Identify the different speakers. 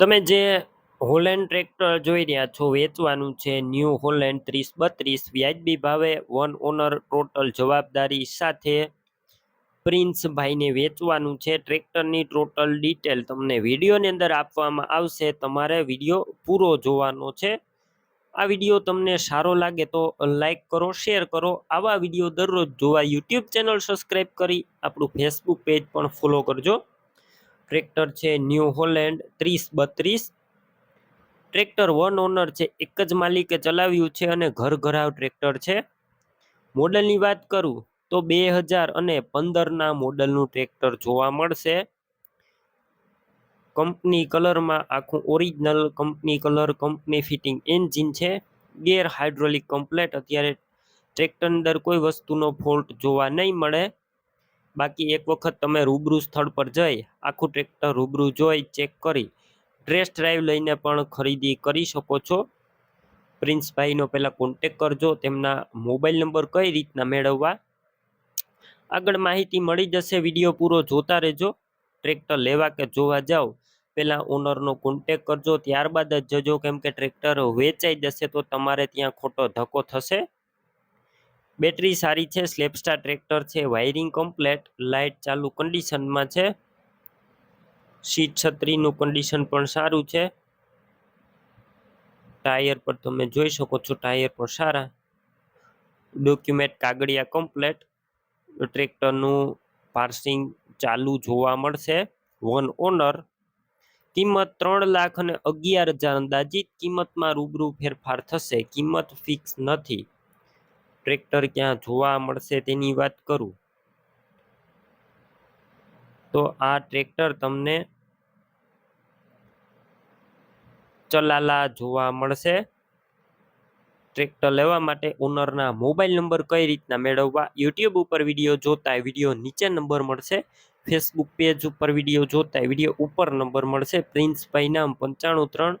Speaker 1: તમે જે Holland tractor જોઈ રહ્યા છો, વેચવાનું છે ન્યૂ હોલેન્ડ ત્રીસ બત્રીસ, વ્યાજબી ભાવે વન ઓનર ટોટલ જવાબદારી સાથે પ્રિન્સભાઈને વેચવાનું છે. ટ્રેક્ટરની ટોટલ ડિટેલ તમને વિડીયોની અંદર આપવામાં આવશે. તમારે વીડિયો પૂરો જોવાનો છે. આ વીડિયો તમને સારો લાગે તો લાઇક કરો શેર કરો. આવા વીડિયો દરરોજ જોવા યુટ્યુબ ચેનલ સબસ્ક્રાઈબ કરી, આપણું ફેસબુક પેજ પણ ફોલો કરજો. ટ્રેક્ટર છે ન્યૂ હોલેન્ડ ત્રીસ બત્રીસ. ટ્રેક્ટર વન ઓનર છે, એક જ માલિકે ચલાવ્યું છે અને ઘર ઘરાવ ટ્રેક્ટર છે. મોડલની વાત કરું તો બે હજાર અને પંદરના મોડલનું ટ્રેક્ટર જોવા મળશે. કંપની કલરમાં આખું original company colour, company fitting engine છે. ગેર હાઇડ્રોલિક કમ્પ્લેટ, અત્યારે ટ્રેક્ટર અંદર કોઈ વસ્તુનો ફોલ્ટ જોવા નહીં મળે. બાકી એક વખત તમે રૂબરૂ સ્થળ પર જઈ, આખું ટ્રેક્ટર રૂબરૂ જોઈ, ચેક કરી ટેસ્ટ ડ્રાઈવ લઈને પણ ખરીદી કરી શકો છો. પ્રિન્સભાઈનો પહેલાં કોન્ટેક કરજો, તેમના મોબાઈલ નંબર કઈ રીતના મેળવવા. આગળ માહિતી મળી જશે, વીડિયો પૂરો જોતા રહેજો. ટ્રેક્ટર લેવા કે જોવા જાઓ, પહેલાં ઓનરનો કોન્ટેક કરજો, ત્યારબાદ જ જજો, કેમ કે ટ્રેક્ટર વેચાઈ જશે તો તમારે ત્યાં ખોટો ધક્કો થશે. બેટરી સારી છે સ્લેપસ્ટાર ટ્રેક્ટર છે વાયરિંગ કમ્પ્લેટ લાઇટ ચાલુ કન્ડિશનમાં છે. સીટ છત્રીનું કન્ડિશન પણ સારું છે. ટાયર પર તમે જોઈ શકો છો ટાયર પણ સારા. ડોક્યુમેન્ટ કાગળિયા કમ્પ્લેટ ટ્રેક્ટરનું પાર્સિંગ ચાલુ જોવા મળશે. વન ઓનર કિંમત ત્રણ લાખ અને અગિયાર હજાર અંદાજિત. કિંમતમાં રૂબરૂ ફેરફાર થશે. કિંમત ફિક્સ નથી. ટ્રેક્ટર ક્યાં જોવા મળશે તેની વાત કરું? તો આ ટ્રેક્ટર તમને ચલાલા જોવા મળશે. ટ્રેક્ટર લેવા માટે ઓનરના મોબાઈલ નંબર કઈ રીતના મેળવવા? યુટ્યુબ ઉપર વીડિયો જોતા વીડિયો નીચે નંબર મળશે. ફેસબુક પેજ ઉપર વીડિયો જોતા વીડિયો ઉપર નંબર મળશે. પ્રિન્સભાઈ નામ પંચાણું ત્રણ